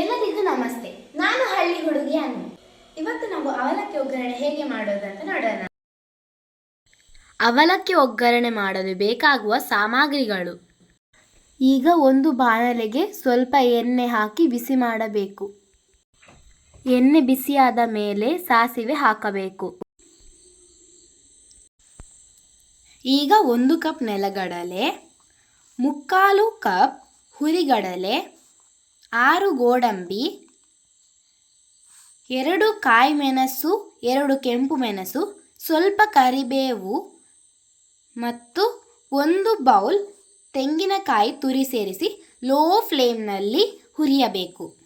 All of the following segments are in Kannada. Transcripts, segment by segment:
ಎಲ್ಲರಿಗೂ ನಮಸ್ತೆ. ನಾನು ಹಳ್ಳಿ ಹುಡುಗಿ ಅನ್ನು ಇವತ್ತು ನಾವು ಅವಲಕ್ಕಿ ಒಗ್ಗರಣೆ ಹೇಗೆ ಮಾಡೋದಂತ ನೋಡೋಣ. ಅವಲಕ್ಕಿ ಒಗ್ಗರಣೆ ಮಾಡಲು ಬೇಕಾಗುವ ಸಾಮಗ್ರಿಗಳು. ಈಗ ಒಂದು ಬಾಣಲೆಗೆ ಸ್ವಲ್ಪ ಎಣ್ಣೆ ಹಾಕಿ ಬಿಸಿ ಮಾಡಬೇಕು. ಎಣ್ಣೆ ಬಿಸಿಯಾದ ಮೇಲೆ ಸಾಸಿವೆ ಹಾಕಬೇಕು. ಈಗ ಒಂದು ಕಪ್ ನೆಲಗಡಲೆ ಮುಕ್ಕಾಲು ಕಪ್ ಹುರಿಗಡಲೆ ಆರು ಗೋಡಂಬಿ, ಎರಡು ಕಾಯಿ ಮೆಣಸು, ಎರಡು ಕೆಂಪು ಮೆಣಸು, ಸ್ವಲ್ಪ ಕರಿಬೇವು ಮತ್ತು ಒಂದು ಬೌಲ್ ತೆಂಗಿನಕಾಯಿ ತುರಿ ಸೇರಿಸಿ ಲೋ ಫ್ಲೇಮ್ನಲ್ಲಿ ಹುರಿಯಬೇಕು.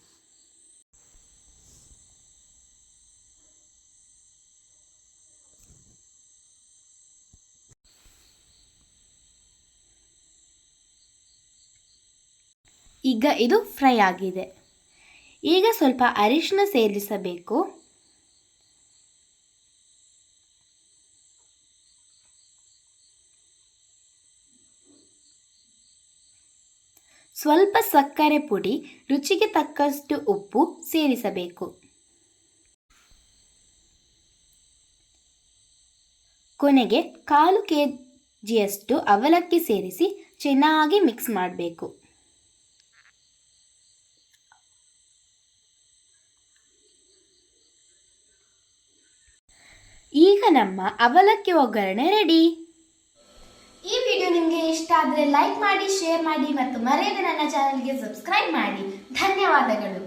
ಈಗ ಇದು ಫ್ರೈ ಆಗಿದೆ. ಈಗ ಸ್ವಲ್ಪ ಅರಿಶಿನ ಸೇರಿಸಬೇಕು. ಸ್ವಲ್ಪ ಸಕ್ಕರೆ ಪುಡಿ, ರುಚಿಗೆ ತಕ್ಕಷ್ಟು ಉಪ್ಪು ಸೇರಿಸಬೇಕು. ಕೊನೆಗೆ ಕಾಲು ಕೆ ಜಿಯಷ್ಟು ಅವಲಕ್ಕಿ ಸೇರಿಸಿ ಚೆನ್ನಾಗಿ ಮಿಕ್ಸ್ ಮಾಡಬೇಕು. ಈಗ ನಮ್ಮ ಅವಲಕ್ಕಿ ಒಗ್ಗರಣೆ ರೆಡಿ. ಈ ವಿಡಿಯೋ ನಿಮಗೆ ಇಷ್ಟ ಆದರೆ ಲೈಕ್ ಮಾಡಿ, ಶೇರ್ ಮಾಡಿ ಮತ್ತು ಮರೆಯದೆ ನನ್ನ ಚಾನಲ್ಗೆ ಸಬ್ಸ್ಕ್ರೈಬ್ ಮಾಡಿ. ಧನ್ಯವಾದಗಳು.